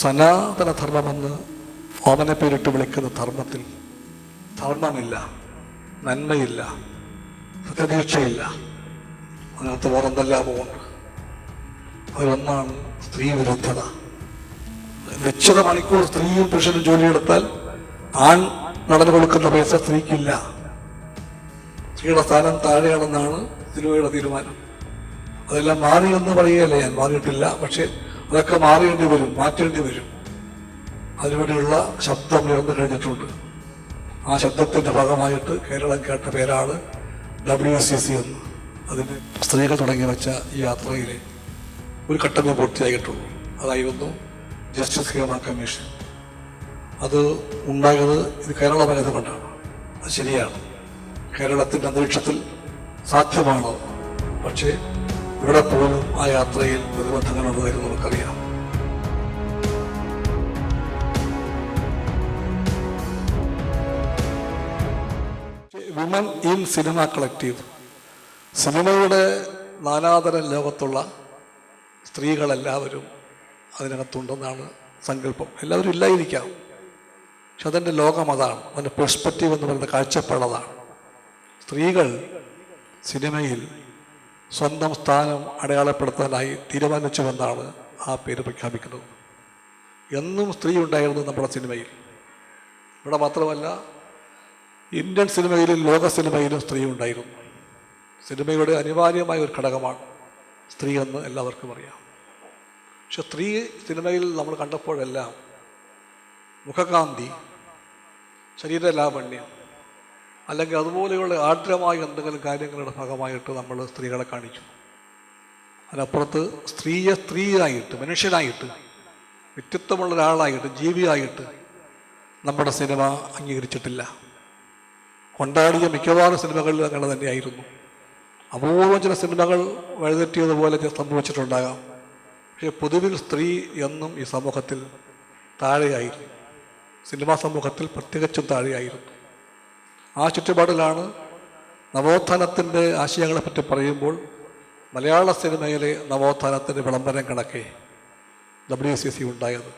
സനാതന ധർമ്മമെന്ന് ഓമനെ പേരിട്ട് വിളിക്കുന്ന ധർമ്മത്തിൽ ധർമ്മമില്ല നന്മയില്ല സത്യദീക്ഷയില്ല അതിനകത്ത് വേറെന്തെല്ലാം ഉണ്ട്? അതിലൊന്നാണ് സ്ത്രീ വിരുദ്ധത നിശ്ചിത മണിക്കൂർ സ്ത്രീയും പുരുഷനും ജോലിയെടുത്താൽ ആൺ നടന്നു കൊടുക്കുന്ന പൈസ സ്ത്രീക്കില്ല. സ്ത്രീയുടെ സ്ഥാനം താഴെയാണെന്നാണ് തിരുവയുടെ തീരുമാനം. അതെല്ലാം മാറിയെന്ന് പറയുകയല്ല? ഞാൻ മാറിയിട്ടില്ല. പക്ഷെ അതൊക്കെ മാറേണ്ടി വരും മാറ്റേണ്ടി വരും. അതിനുവേണ്ടിയുള്ള ശബ്ദം ഉയർന്നു കഴിഞ്ഞിട്ടുണ്ട് ആ ശബ്ദത്തിന്റെ ഭാഗമായിട്ട് കേരളം കേട്ട പേരാണ് ഡബ്ല്യു സി സി എന്ന്. അതിന് സ്ത്രീകൾ തുടങ്ങി വെച്ച ഈ യാത്രയിലെ ഒരു ഘട്ടമേ പൂർത്തിയായിട്ടുള്ളൂ. അതായിരുന്നു ജസ്റ്റിസ് ഹേമ കമ്മീഷൻ അത് ഉണ്ടായത് ഇത് കേരളമായതുകൊണ്ടാണ് അത് ശരിയാണ്. കേരളത്തിന്റെ അന്തരീക്ഷത്തിൽ സാധ്യമാണ്? പക്ഷേ ഇവിടെ പോലും ആ യാത്രയിൽ പ്രതിബന്ധങ്ങളുള്ളതായിരുന്നു നമുക്കറിയാം. Women in Cinema Collective. സിനിമയുടെ നാനാതരം ലോകത്തുള്ള സ്ത്രീകളെല്ലാവരും അതിനകത്തുണ്ടെന്നാണ് സങ്കല്പം. എല്ലാവരും ഇല്ലായിരിക്കാം. പക്ഷെ അതിന്റെ ലോകം അതാണ്. അതിന്റെ പെർസ്പെക്റ്റീവ് എന്ന് പറയുന്ന കാഴ്ചപ്പാടതാണ് സ്ത്രീകൾ സിനിമയിൽ സ്വന്തം സ്ഥാനം അടയാളപ്പെടുത്താനായി തീരുമാനിച്ചുവെന്നാണ് ആ പേര് പ്രഖ്യാപിക്കുന്നത്. എന്നും സ്ത്രീ ഉണ്ടായിരുന്നു നമ്മുടെ സിനിമയിൽ. ഇവിടെ മാത്രമല്ല ഇന്ത്യൻ സിനിമയിലും ലോക സിനിമയിലും സ്ത്രീ ഉണ്ടായിരുന്നു. സിനിമയുടെ അനിവാര്യമായ ഒരു ഘടകമാണ് സ്ത്രീ എന്ന് എല്ലാവർക്കും അറിയാം. പക്ഷെ സ്ത്രീ സിനിമയിൽ നമ്മൾ കണ്ടപ്പോഴെല്ലാം മുഖകാന്തി ശരീരലാവണ്യം അല്ലെങ്കിൽ അതുപോലെയുള്ള ആർദ്രമായ എന്തെങ്കിലും കാര്യങ്ങളുടെ ഭാഗമായിട്ട് നമ്മൾ സ്ത്രീകളെ കാണിച്ചു. അതിനപ്പുറത്ത് സ്ത്രീയെ സ്ത്രീയായിട്ട് മനുഷ്യനായിട്ട് വ്യക്തിത്വമുള്ള ഒരാളായിട്ട് ജീവിയായിട്ട് നമ്മുടെ സിനിമ അംഗീകരിച്ചിട്ടില്ല. കൊണ്ടാടിയ മിക്കവാറും സിനിമകളിൽ അങ്ങനെ തന്നെയായിരുന്നു. അപൂർവം ചില സിനിമകൾ വഴിതെറ്റിയതുപോലെ സംഭവിച്ചിട്ടുണ്ടാകാം. പക്ഷേ പൊതുവിൽ സ്ത്രീ എന്നും ഈ സമൂഹത്തിൽ താഴെയായിരുന്നു. സിനിമാ സമൂഹത്തിൽ പ്രത്യേകിച്ചും താഴെയായിരുന്നു. ആ ചുറ്റുപാടിലാണ് നവോത്ഥാനത്തിന്റെ ആശയങ്ങളെപ്പറ്റി പറയുമ്പോൾ മലയാള സിനിമയിലെ നവോത്ഥാനത്തിന്റെ വിളംബരം കണക്കെ ഡബ്ല്യു സി സി ഉണ്ടായത്.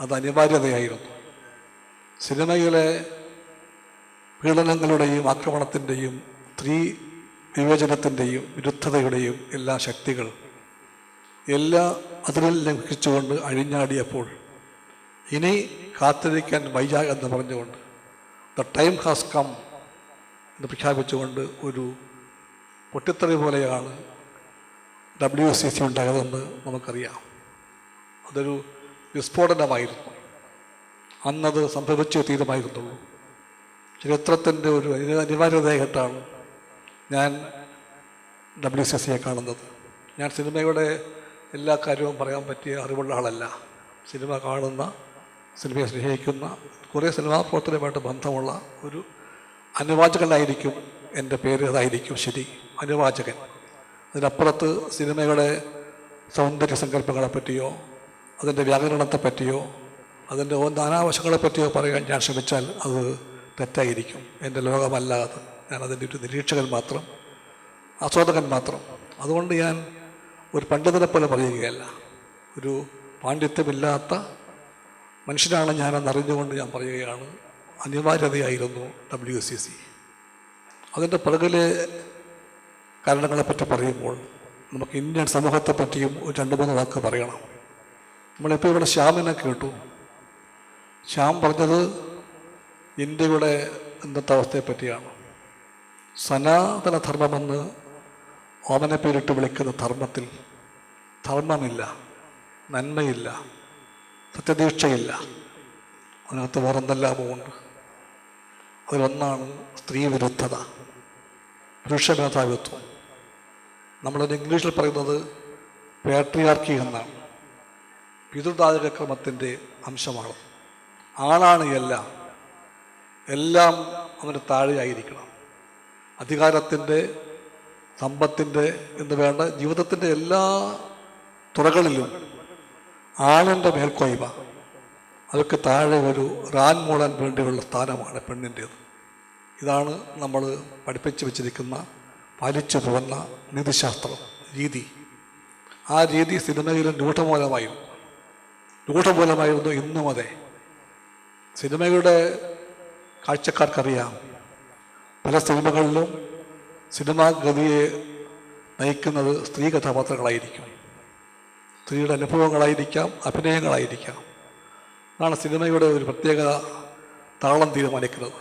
അത് അനിവാര്യതയായിരുന്നു. സിനിമയിലെ പീഡനങ്ങളുടെയും ആക്രമണത്തിന്റെയും സ്ത്രീ വിവേചനത്തിന്റെയും വിരുദ്ധതയുടെയും എല്ലാ ശക്തികൾ എല്ലാ അതിരിൽ ലംഘിച്ചുകൊണ്ട് അഴിഞ്ഞാടിയപ്പോൾ ഇനി കാത്തിരിക്കാൻ വയ്യ എന്ന് പറഞ്ഞുകൊണ്ട് ദ ടൈം ഹാസ് കം എന്ന് പ്രഖ്യാപിച്ചുകൊണ്ട് ഒരു പൊട്ടിത്തെറി പോലെയാണ് ഡബ്ല്യു സി സി ഉണ്ടായതെന്ന് നമുക്കറിയാം. അതൊരു വിസ്ഫോടനമായിരുന്നു. അന്നത് സംഭവിച്ചേ തീരുമായിരുന്നുള്ളൂ. ചരിത്രത്തിന്റെ ഒരു അനി- അനിവാര്യതയായിട്ടാണ് ഞാൻ ഡബ്ല്യു സി സിയെ കാണുന്നത്. ഞാൻ സിനിമയുടെ എല്ലാ കാര്യവും പറയാൻ പറ്റിയ അറിവുള്ള ആളല്ല. സിനിമ കാണുന്ന സിനിമയെ സ്നേഹിക്കുന്ന കുറേ സിനിമാ പ്രവർത്തനവുമായിട്ട് ബന്ധമുള്ള ഒരു അനുവാചകനായിരിക്കും എന്റെ പേര് അതായിരിക്കും ശരി അനുവാചകൻ. അതിനപ്പുറത്ത് സിനിമയുടെ സൗന്ദര്യ സങ്കല്പങ്ങളെ പറ്റിയോ അതിന്റെ വ്യാകരണത്തെ പറ്റിയോ അതിന്റെ ഓ നാനാവശങ്ങളെ പറ്റിയോ പറയാൻ ഞാൻ ശ്രമിച്ചാൽ അത് തെറ്റായിരിക്കും. എന്റെ ലോകമല്ല അത് ഞാൻ അതിന്റെ ഒരു നിരീക്ഷകൻ മാത്രം ആസ്വാദകൻ മാത്രം. അതുകൊണ്ട് ഞാൻ ഒരു പണ്ഡിതനെ പോലെ പറയുകയല്ല. ഒരു പാണ്ഡിത്യമില്ലാത്ത മനുഷ്യനാണ് ഞാനെന്ന് അറിഞ്ഞുകൊണ്ട് ഞാൻ പറയുകയാണ്. അനിവാര്യതയായിരുന്നു ഡബ്ല്യു സി സി അതിന്റെ പിറകിലെ കാരണങ്ങളെപ്പറ്റി പറയുമ്പോൾ നമുക്ക് ഇന്ത്യൻ സമൂഹത്തെ പറ്റിയും ഒരു രണ്ട് മൂന്ന് വാക്ക് പറയണം. നമ്മളിപ്പോൾ ഇവിടെ ശ്യാമിനെ കേട്ടു. ശ്യാം പറഞ്ഞത് ഇന്ത്യയുടെ ഇന്നത്തെ അവസ്ഥയെ പറ്റിയാണ് സനാതന ധർമ്മമെന്ന് ഓമനെ പേരിട്ട് വിളിക്കുന്ന ധർമ്മത്തിൽ ധർമ്മമില്ല നന്മയില്ല. സത്യദീക്ഷയില്ല അതിനകത്ത് വേറെന്തെല്ലാമോ ഉണ്ട്? അതിലൊന്നാണ് സ്ത്രീ വിരുദ്ധത പുരുഷ മേധാവിത്വം. നമ്മളത് ഇംഗ്ലീഷിൽ പറയുന്നത് പേട്രിയാർക്കി എന്നാണ്. പിതൃദാചകക്രമത്തിന്റെ അംശമാണ്. ആളാണ് എല്ലാം എല്ലാം അവന് താഴെയായിരിക്കണം. അധികാരത്തിന്റെ സമ്പത്തിന്റെ എന്ന് വേണ്ട ജീവിതത്തിന്റെ എല്ലാ തുറകളിലും ആണിന്റെ മേൽക്കോയ്മ. അതൊക്കെ താഴെ ഒരു റാൻ മൂളാൻ വേണ്ടിയുള്ള സ്ഥാനമാണ് പെണ്ണിന്റേത്. ഇതാണ് നമ്മൾ പഠിപ്പിച്ചു വെച്ചിരിക്കുന്ന പാലിച്ചു പോകുന്ന നീതിശാസ്ത്രം രീതി. ആ രീതി സിനിമയിലും രൂഢമൂലമായിരുന്നു രൂഢമൂലമായിരുന്നു ഇന്നും അതെ. സിനിമയുടെ കാഴ്ചക്കാർക്കറിയാം പല സിനിമകളിലും സിനിമാഗതിയെ നയിക്കുന്നത് സ്ത്രീ കഥാപാത്രങ്ങളായിരിക്കും. സ്ത്രീയുടെ അനുഭവങ്ങളായിരിക്കാം അഭിനയങ്ങളായിരിക്കാം. അതാണ് സിനിമയുടെ ഒരു പ്രത്യേകത താളം തീരുമാനിക്കുന്നത്.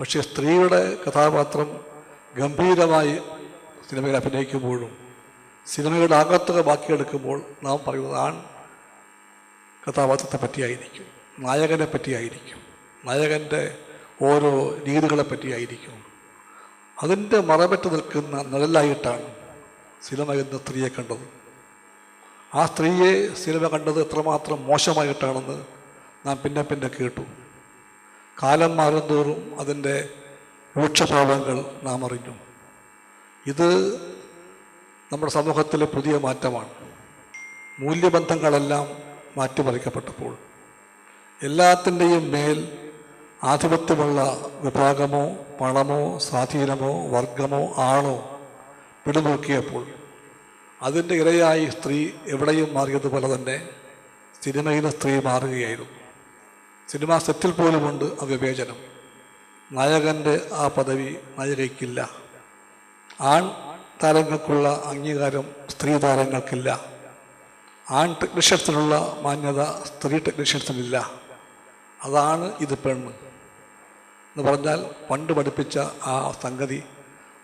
പക്ഷേ സ്ത്രീയുടെ കഥാപാത്രം ഗംഭീരമായി സിനിമയിൽ അഭിനയിക്കുമ്പോഴും സിനിമയുടെ ആകത്തുക ബാക്കിയെടുക്കുമ്പോൾ നാം പറയുന്നത് ആൺ കഥാപാത്രത്തെ പറ്റിയായിരിക്കും നായകനെ പറ്റിയായിരിക്കും നായകന്റെ ഓരോ രീതികളെ പറ്റിയായിരിക്കും അതിന്റെ മറപറ്റ് നിൽക്കുന്ന നിഴലായിട്ടാണ് സിനിമ എന്ന സ്ത്രീയെ കണ്ടത്. ആ സ്ത്രീയെ സിനിമ കണ്ടത് എത്രമാത്രം മോശമായിട്ടാണെന്ന് നാം പിന്നെ പിന്നെ കേട്ടു. കാലം മാറുന്തോറും അതിന്റെ രൂക്ഷഭാവങ്ങൾ നാം അറിഞ്ഞു. ഇത് നമ്മുടെ സമൂഹത്തിലെ പുതിയ മാറ്റമാണ്. മൂല്യബന്ധങ്ങളെല്ലാം മാറ്റിമറിക്കപ്പെട്ടപ്പോൾ എല്ലാത്തിന്റെയും മേൽ ആധിപത്യമുള്ള വിഭാഗമോ പണമോ സ്വാധീനമോ വർഗമോ ആണോ പിടിമുറുക്കിയപ്പോൾ അതിന്റെ ഇരയായി സ്ത്രീ എവിടെയും മാറിയതുപോലെ തന്നെ സിനിമയിലെ സ്ത്രീ മാറുകയായിരുന്നു. സിനിമാ സെറ്റിൽ പോലുമുണ്ട് ആ വിവേചനം. നായകന്റെ ആ പദവി നായികയ്ക്കില്ല. ആൺ താരങ്ങൾക്കുള്ള അംഗീകാരം സ്ത്രീ താരങ്ങൾക്കില്ല. ആൺ ടെക്നീഷ്യൻസിനുള്ള മാന്യത സ്ത്രീ ടെക്നീഷ്യൻസിനില്ല. അതാണ് ഇത് പെണ്ണ്. എന്ന് പറഞ്ഞാൽ പണ്ട് പഠിപ്പിച്ച ആ സംഗതി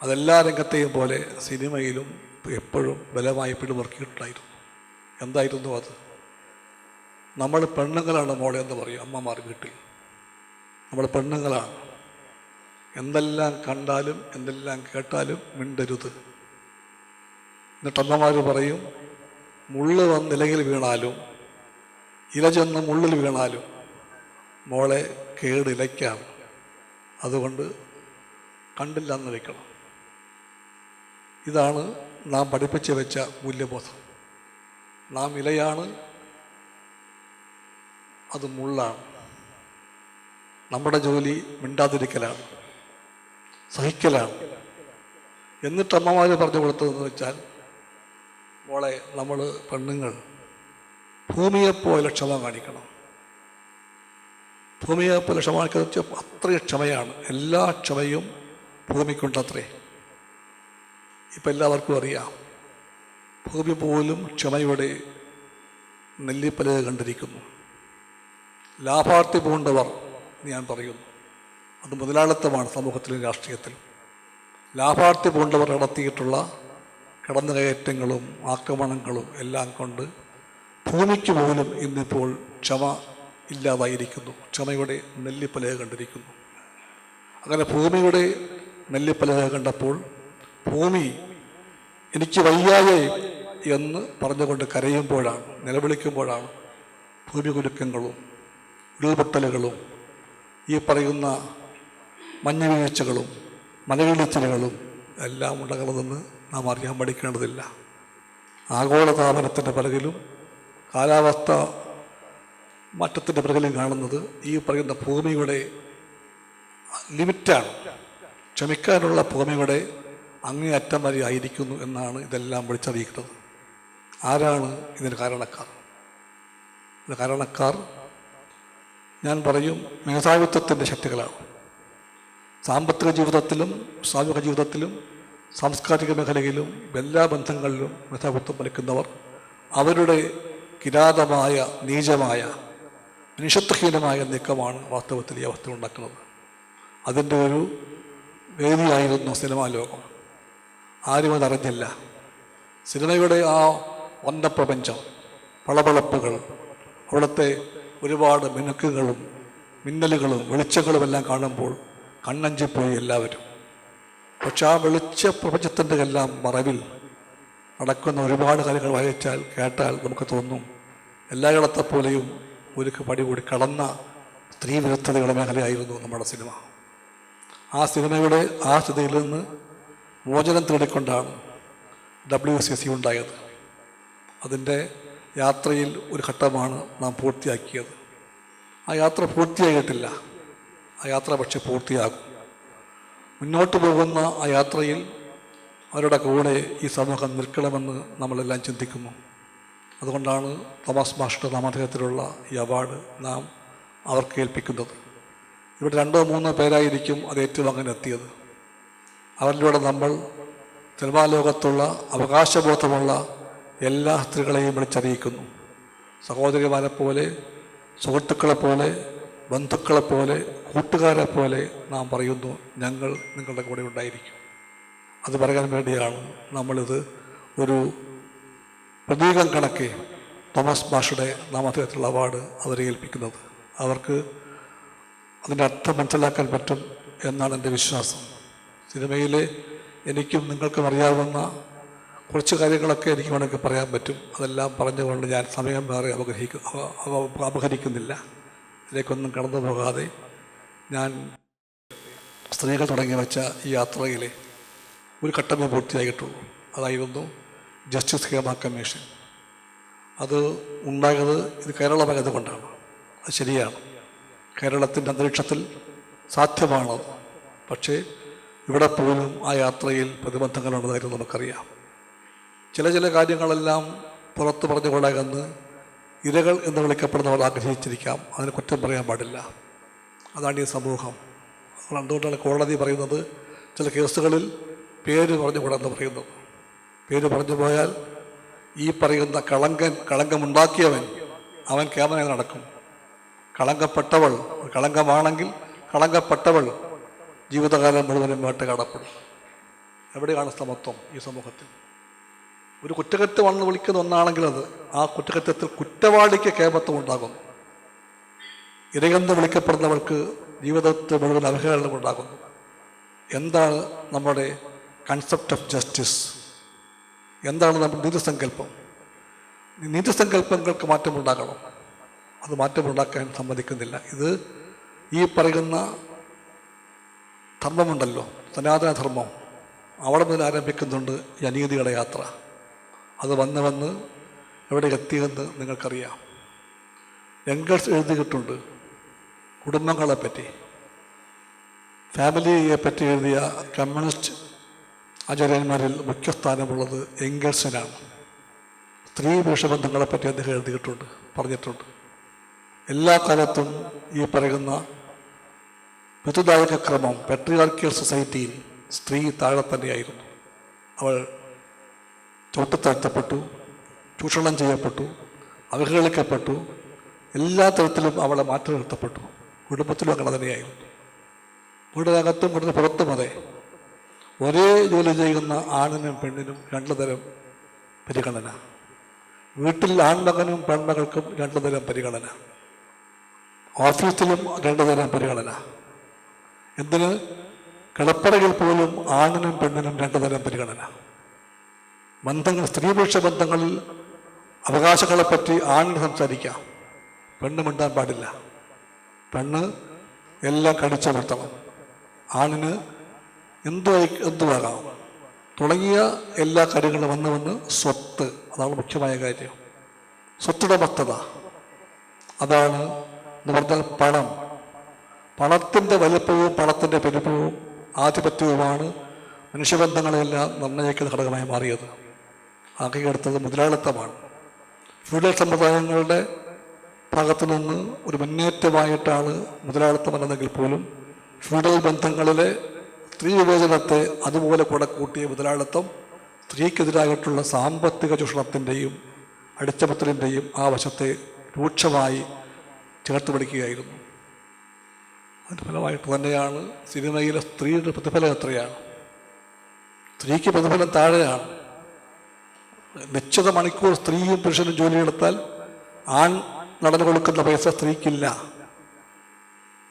അതെല്ലാ രംഗത്തെയും പോലെ സിനിമയിലും എപ്പോഴും ബലമായി പിടിമുറുക്കിയിട്ടുണ്ടായിരുന്നു എന്തായിരുന്നു അത്? നമ്മൾ പെണ്ണുങ്ങളാണ് മോളെ എന്ന് പറയും അമ്മമാർ വീട്ടിൽ നമ്മൾ പെണ്ണുങ്ങളാണ്. എന്തെല്ലാം കണ്ടാലും എന്തെല്ലാം കേട്ടാലും മിണ്ടരുത്. എന്നിട്ട് അമ്മമാർ പറയും മുള്ള് വന്ന് ഇലയിൽ വീണാലും ഇല ചെന്ന് മുള്ളിൽ വീണാലും മോളെ കേടിലയ്ക്കാം. അതുകൊണ്ട് കണ്ടില്ല എന്ന് വയ്ക്കണം ഇതാണ് നാം പഠിപ്പിച്ച് വെച്ച മൂല്യബോധം. നാം ഇലയാണ് അത് മുള്ളാണ്. നമ്മുടെ ജോലി മിണ്ടാതിരിക്കലാണ് സഹിക്കലാണ്. എന്നിട്ട് അമ്മമാർ പറഞ്ഞു കൊടുത്തതെന്ന് വെച്ചാൽ മോളെ നമ്മൾ പെണ്ണുങ്ങൾ ഭൂമിയെപ്പോലെ ക്ഷമ കാണിക്കണം. ഭൂമിയെപ്പോലെ ക്ഷമ കാണിക്കുന്നത് അത്രയും ക്ഷമയാണ്. എല്ലാ ക്ഷമയും ഭൂമിക്കുണ്ടത്രേ. ഇപ്പം എല്ലാവർക്കും അറിയാം. ഭൂമി പോലും ക്ഷമയോടെ നെല്ലിപ്പലക കണ്ടിരിക്കുന്നു. ലാഭാർത്ഥി പൂണ്ടവർ ഞാൻ പറയുന്നു. അത് മുതലാളിത്തമാണ് സമൂഹത്തിലും രാഷ്ട്രീയത്തിലും. ലാഭാർത്ഥി പൂണ്ടവർ നടത്തിയിട്ടുള്ള കടന്നുകയറ്റങ്ങളും ആക്രമണങ്ങളും എല്ലാം കൊണ്ട് ഭൂമിക്ക് പോലും ഇന്നിപ്പോൾ ക്ഷമ ഇല്ലാതായിരിക്കുന്നു. ക്ഷമയുടെ നെല്ലിപ്പലക കണ്ടിരിക്കുന്നു. അങ്ങനെ ഭൂമിയുടെ നെല്ലിപ്പലക കണ്ടപ്പോൾ ഭൂമി എനിക്ക് വയ്യാതെ എന്ന് പറഞ്ഞുകൊണ്ട് കരയുമ്പോഴാണ് നിലവിളിക്കുമ്പോഴാണ് ഭൂമി കുലുക്കങ്ങളും ഉരുൾപൊട്ടലുകളും ഈ പറയുന്ന മഞ്ഞ വീഴ്ചകളും മലവിളിച്ചലുകളും എല്ലാം ഉണ്ടാകുന്നതെന്ന് നാം അറിയാൻ പഠിക്കേണ്ടതില്ല. ആഗോളതാപനത്തിന്റെ പിറകിലും കാലാവസ്ഥ മാറ്റത്തിന്റെ പിറകിലും കാണുന്നത് ഈ പറയുന്ന ഭൂമിയുടെ ലിമിറ്റാണ്. ക്ഷമിക്കാനുള്ള ഭൂമിയുടെ അങ്ങേയറ്റം വരെ ആയിരിക്കുന്നു എന്നാണ് ഇതെല്ലാം വിളിച്ചറിയിക്കുന്നത്. ആരാണ് ഇതിന് കാരണക്കാർ? ഇതിന് കാരണക്കാർ ഞാൻ പറയും മേധാവിത്വത്തിന്റെ ശക്തികളാണ്. സാമ്പത്തിക ജീവിതത്തിലും സാമൂഹിക ജീവിതത്തിലും സാംസ്കാരിക മേഖലയിലും എല്ലാ ബന്ധങ്ങളിലും മേധാവിത്വം വലിക്കുന്നവർ അവരുടെ കിരാതമായ നീചമായ മനുഷ്യത്വഹീനമായ നീക്കമാണ് വാസ്തവത്തിൽ ഈ അവസ്ഥ ഉണ്ടാക്കുന്നത്. അതിന്റെ ഒരു വേദിയായിരുന്നു സിനിമാ ലോകം. ആരും അതറിഞ്ഞില്ല. സിനിമയുടെ ആ ഒന്നപ്രപഞ്ചം പളപളപ്പുകൾ അവിടുത്തെ ഒരുപാട് മിനുക്കുകളും മിന്നലുകളും വെളിച്ചങ്ങളും എല്ലാം കാണുമ്പോൾ കണ്ണഞ്ചിപ്പോയി എല്ലാവരും. പക്ഷെ ആ വെളിച്ച പ്രപഞ്ചത്തിന്റെ എല്ലാം മറവിൽ നടക്കുന്ന ഒരുപാട് കാര്യങ്ങൾ വായിച്ചാൽ കേട്ടാൽ നമുക്ക് തോന്നും എല്ലായിടത്തെ പോലെയും ഒരു പടി കൂടി കടന്ന സ്ത്രീ വിരുദ്ധതയുടെ മേഖലയായിരുന്നു നമ്മുടെ സിനിമ. ആ സിനിമയുടെ ആ സ്ഥിതിയിൽ നിന്ന് മോചനം തേടിക്കൊണ്ടാണ് ഡബ്ല്യു സി സി ഉണ്ടായത്. അതിന്റെ യാത്രയിൽ ഒരു ഘട്ടമാണ് നാം പൂർത്തിയാക്കിയത്. ആ യാത്ര പൂർത്തിയായിട്ടില്ല. ആ യാത്ര പക്ഷെ പൂർത്തിയാകും. മുന്നോട്ട് പോകുന്ന ആ യാത്രയിൽ അവരുടെ കൂടെ ഈ സമൂഹം നിൽക്കണമെന്ന് നമ്മളെല്ലാം ചിന്തിക്കുന്നു. അതുകൊണ്ടാണ് തോമസ് മാഷ്ടർ നാമധേയത്തിലുള്ള ഈ അവാർഡ് നാം അവർക്ക് ഏൽപ്പിക്കുന്നത്. ഇവിടെ രണ്ടോ മൂന്നോ പേരായിരിക്കും അത് ഏറ്റുവാങ്ങാൻ എത്തിയത്. അവരിലൂടെ നമ്മൾ തിരുവാലോകത്തുള്ള ലോകത്തുള്ള അവകാശബോധമുള്ള എല്ലാ സ്ത്രീകളെയും വിളിച്ചറിയിക്കുന്നു. സഹോദരിമാരെ പോലെ സുഹൃത്തുക്കളെ പോലെ ബന്ധുക്കളെ പോലെ കൂട്ടുകാരെ പോലെ നാം പറയുന്നു ഞങ്ങൾ നിങ്ങളുടെ കൂടെ ഉണ്ടായിരിക്കും. അത് പറയാൻ വേണ്ടിയാണ് നമ്മളിത് ഒരു പ്രതീകം കണക്കെ തോമസ് മാഷുടെ നാമധേയത്തിലുള്ള അവാർഡ് അവരെ ഏൽപ്പിക്കുന്നത്. അവർക്ക് അതിന്റെ അർത്ഥം മനസ്സിലാക്കാൻ പറ്റും എന്നാണ് എന്റെ വിശ്വാസം. സിനിമയിലെ എനിക്കും നിങ്ങൾക്കും അറിയാവുന്ന കുറച്ച് കാര്യങ്ങളൊക്കെ എനിക്ക് വേണമെങ്കിൽ പറയാൻ പറ്റും. അതെല്ലാം പറഞ്ഞുകൊണ്ട് ഞാൻ സമയം വേറെ അവ- അപഹരിക്കുന്നില്ല. അതിലേക്കൊന്നും കടന്നു പോകാതെ ഞാൻ സ്ത്രീകൾ തുടങ്ങി വെച്ച ഈ യാത്രയിലെ ഒരു ഘട്ടമേ പൂർത്തിയായിട്ടുള്ളൂ അതായിരുന്നു ജസ്റ്റിസ് ഹേമ കമ്മീഷൻ. അത് ഉണ്ടായത് ഇത് കേരളമായത് കൊണ്ടാണ്. അത് ശരിയാണ്. കേരളത്തിന്റെ അന്തരീക്ഷത്തിൽ സാധ്യമാണത്. പക്ഷേ ഇവിടെ പോലും ആ യാത്രയിൽ പ്രതിബന്ധങ്ങളുള്ളതായിരുന്നു നമുക്കറിയാം. ചില ചില കാര്യങ്ങളെല്ലാം പുറത്ത് പറഞ്ഞുകൊണ്ടാകുന്ന ഇരകൾ എന്ന് വിളിക്കപ്പെടുന്നവർ ആഗ്രഹിച്ചിരിക്കാം. അതിന് കുറ്റം പറയാൻ പാടില്ല. അതാണ് ഈ സമൂഹം. അതുകൊണ്ടാണ് കോടതി പറയുന്നത്? ചില കേസുകളിൽ പേര് പറഞ്ഞുകൂടെന്ന് പറയുന്നത് പേര് പറഞ്ഞു പോയാൽ ഈ പറയുന്ന കളങ്കൻ കളങ്കമുണ്ടാക്കിയവൻ അവൻ ക്യാമറയിൽ നടക്കും. കളങ്കപ്പെട്ടവൾ കളങ്കമാണെങ്കിൽ കളങ്കപ്പെട്ടവൾ ജീവിതകാലം മുഴുവനും വേട്ടയാടപ്പെടും എവിടെയാണ് സമത്വം ഈ സമൂഹത്തിൽ? ഒരു കുറ്റകൃത്യമാണെന്ന് വിളിക്കുന്ന ഒന്നാണെങ്കിൽ അത് ആ കുറ്റകൃത്യത്തിൽ കുറ്റവാളിക്ക് കേമത്വം ഉണ്ടാകുന്നു. ഇരയെന്ന് വിളിക്കപ്പെടുന്നവർക്ക് ജീവിതത്തിൽ മുഴുവൻ അവഹേളനം ഉണ്ടാകുന്നു. എന്താണ് നമ്മുടെ കൺസെപ്റ്റ് ഓഫ് ജസ്റ്റിസ് എന്താണ് നമ്മുടെ നീതിസങ്കല്പം? നീതിസങ്കല്പങ്ങൾക്ക് മാറ്റമുണ്ടാകണം. അത് മാറ്റമുണ്ടാക്കാൻ സമ്മതിക്കുന്നില്ല. ഇത് ഈ പറയുന്ന ധർമ്മമുണ്ടല്ലോ സനാതന ധർമ്മം അവിടെ മുതൽ ആരംഭിക്കുന്നുണ്ട് ഈ അനീതിയുടെ യാത്ര. അത് വന്ന് വന്ന് എവിടെ എത്തിയെന്ന് നിങ്ങൾക്കറിയാം. യങ്കേഴ്സ് എഴുതിയിട്ടുണ്ട് കുടുംബങ്ങളെ പറ്റി. ഫാമിലിയെ പറ്റി എഴുതിയ കമ്മ്യൂണിസ്റ്റ് ആചാര്യന്മാരിൽ മുഖ്യസ്ഥാനമുള്ളത് യങ്കേഴ്സിനാണ് സ്ത്രീ വിഷബന്ധങ്ങളെപ്പറ്റി പറ്റി അദ്ദേഹം എഴുതിയിട്ടുണ്ട് പറഞ്ഞിട്ടുണ്ട്. എല്ലാ കാലത്തും ഈ പറയുന്ന ഋതുദായക ക്രമം പെട്രിയാർക്കിയൽ സൊസൈറ്റിയിൽ സ്ത്രീ താഴെ തന്നെയായിരുന്നു. അവൾ ചോട്ടത്താഴ്ത്തപ്പെട്ടു ചൂഷണം ചെയ്യപ്പെട്ടു അവഹേളിക്കപ്പെട്ടു എല്ലാ തരത്തിലും അവളെ മാറ്റി നിർത്തപ്പെട്ടു. കുടുംബത്തിലും അങ്ങനെ തന്നെയായിരുന്നു. വീടിനകത്തും വീടിന് പുറത്തും അതെ ഒരേ ജോലി ചെയ്യുന്ന ആണിനും പെണ്ണിനും രണ്ടു തരം പരിഗണന. വീട്ടിൽ ആൺമകനും പെൺമകൾക്കും രണ്ടു തരം പരിഗണന. ഓഫീസിലും രണ്ടു തരം പരിഗണന. എന്തിന്? കിടപ്പറയിൽ പോലും ആണിനും പെണ്ണിനും രണ്ടു തരം പരിഗണന. ബന്ധങ്ങൾ സ്ത്രീപുരുഷ ബന്ധങ്ങളിൽ അവകാശങ്ങളെപ്പറ്റി ആണിന് സംസാരിക്കാം. പെണ്ണ് മിണ്ടാൻ പാടില്ല. പെണ്ണ് എല്ലാം കടിച്ചമർത്തണം ആണിന് എന്തു എന്തുവാകാം തുടങ്ങിയ എല്ലാ കാര്യങ്ങളും വന്ന് വന്ന് സ്വത്ത്. അതാണ് മുഖ്യമായ കാര്യം. സ്വത്തുടമസ്ഥത അതാണ് എന്ന് പറഞ്ഞാൽ പണം. പണത്തിന്റെ വലിപ്പവും പണത്തിന്റെ പെരുപ്പവും ആധിപത്യവുമാണ് മനുഷ്യബന്ധങ്ങളെല്ലാം നിർണയിക്കുന്ന ഘടകമായി മാറിയത്. ആകെയെടുത്തത് മുതലാളിത്തമാണ്. ഫ്യൂഡൽ സമ്പ്രദായങ്ങളുടെ ഭാഗത്തു നിന്ന് ഒരു മുന്നേറ്റമായിട്ടാണ് മുതലാളിത്തം എന്നതെങ്കിൽ പോലും ഫ്യൂഡൽ ബന്ധങ്ങളിലെ സ്ത്രീ വിവേചനത്തെ അതുപോലെ കൂടെ കൂട്ടിയ മുതലാളിത്തം സ്ത്രീക്കെതിരായിട്ടുള്ള സാമ്പത്തിക ചൂഷണത്തിന്റെയും അടിച്ചപത്തലിന്റെയും ആ വശത്തെ രൂക്ഷമായി ചേർത്ത് പിടിക്കുകയായിരുന്നു. അതിന്റെ ഫലമായിട്ട് തന്നെയാണ് സിനിമയിലെ സ്ത്രീയുടെ പ്രതിഫലം എത്രയാണ്? സ്ത്രീക്ക് പ്രതിഫലം താഴെയാണ്. നിശ്ചിത മണിക്കൂർ സ്ത്രീയും പുരുഷനും ജോലിയെടുത്താൽ ആൺ നടന്നു കൊടുക്കുന്ന പൈസ സ്ത്രീക്കില്ല.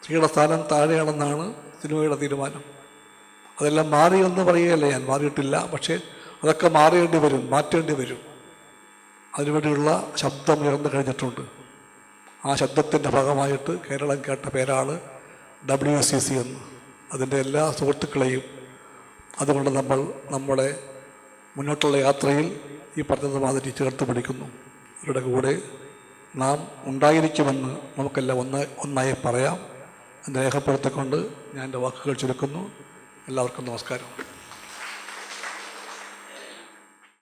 സ്ത്രീയുടെ സ്ഥാനം താഴെയാണെന്നാണ് സിനിമയുടെ തീരുമാനം. അതെല്ലാം മാറിയെന്ന് പറയുകയല്ല ഞാൻ മാറിയിട്ടില്ല. പക്ഷേ അതൊക്കെ മാറേണ്ടി വരും മാറ്റേണ്ടി വരും. അതിനുവേണ്ടിയുള്ള ശബ്ദം ഉയർന്നു കഴിഞ്ഞിട്ടുണ്ട്. ആ ശബ്ദത്തിന്റെ ഭാഗമായിട്ട് കേരളം കേട്ട പേരാണ് ഡബ്ല്യു സി സി എന്ന്. അതിന്റെ എല്ലാ സുഹൃത്തുക്കളെയും അതുകൊണ്ട് നമ്മൾ നമ്മുടെ മുന്നോട്ടുള്ള യാത്രയിൽ ഈ പറഞ്ഞത് മാതിരി ചേർത്ത് പിടിക്കുന്നു. അവരുടെ കൂടെ നാം ഉണ്ടായിരിക്കുമെന്ന് നമുക്കെല്ലാം ഒന്ന് ഒന്നായി പറയാം. എന്ന് രേഖപ്പെടുത്തിക്കൊണ്ട് ഞാൻ എന്റെ വാക്കുകൾ ചുരുക്കുന്നു. എല്ലാവർക്കും നമസ്കാരം.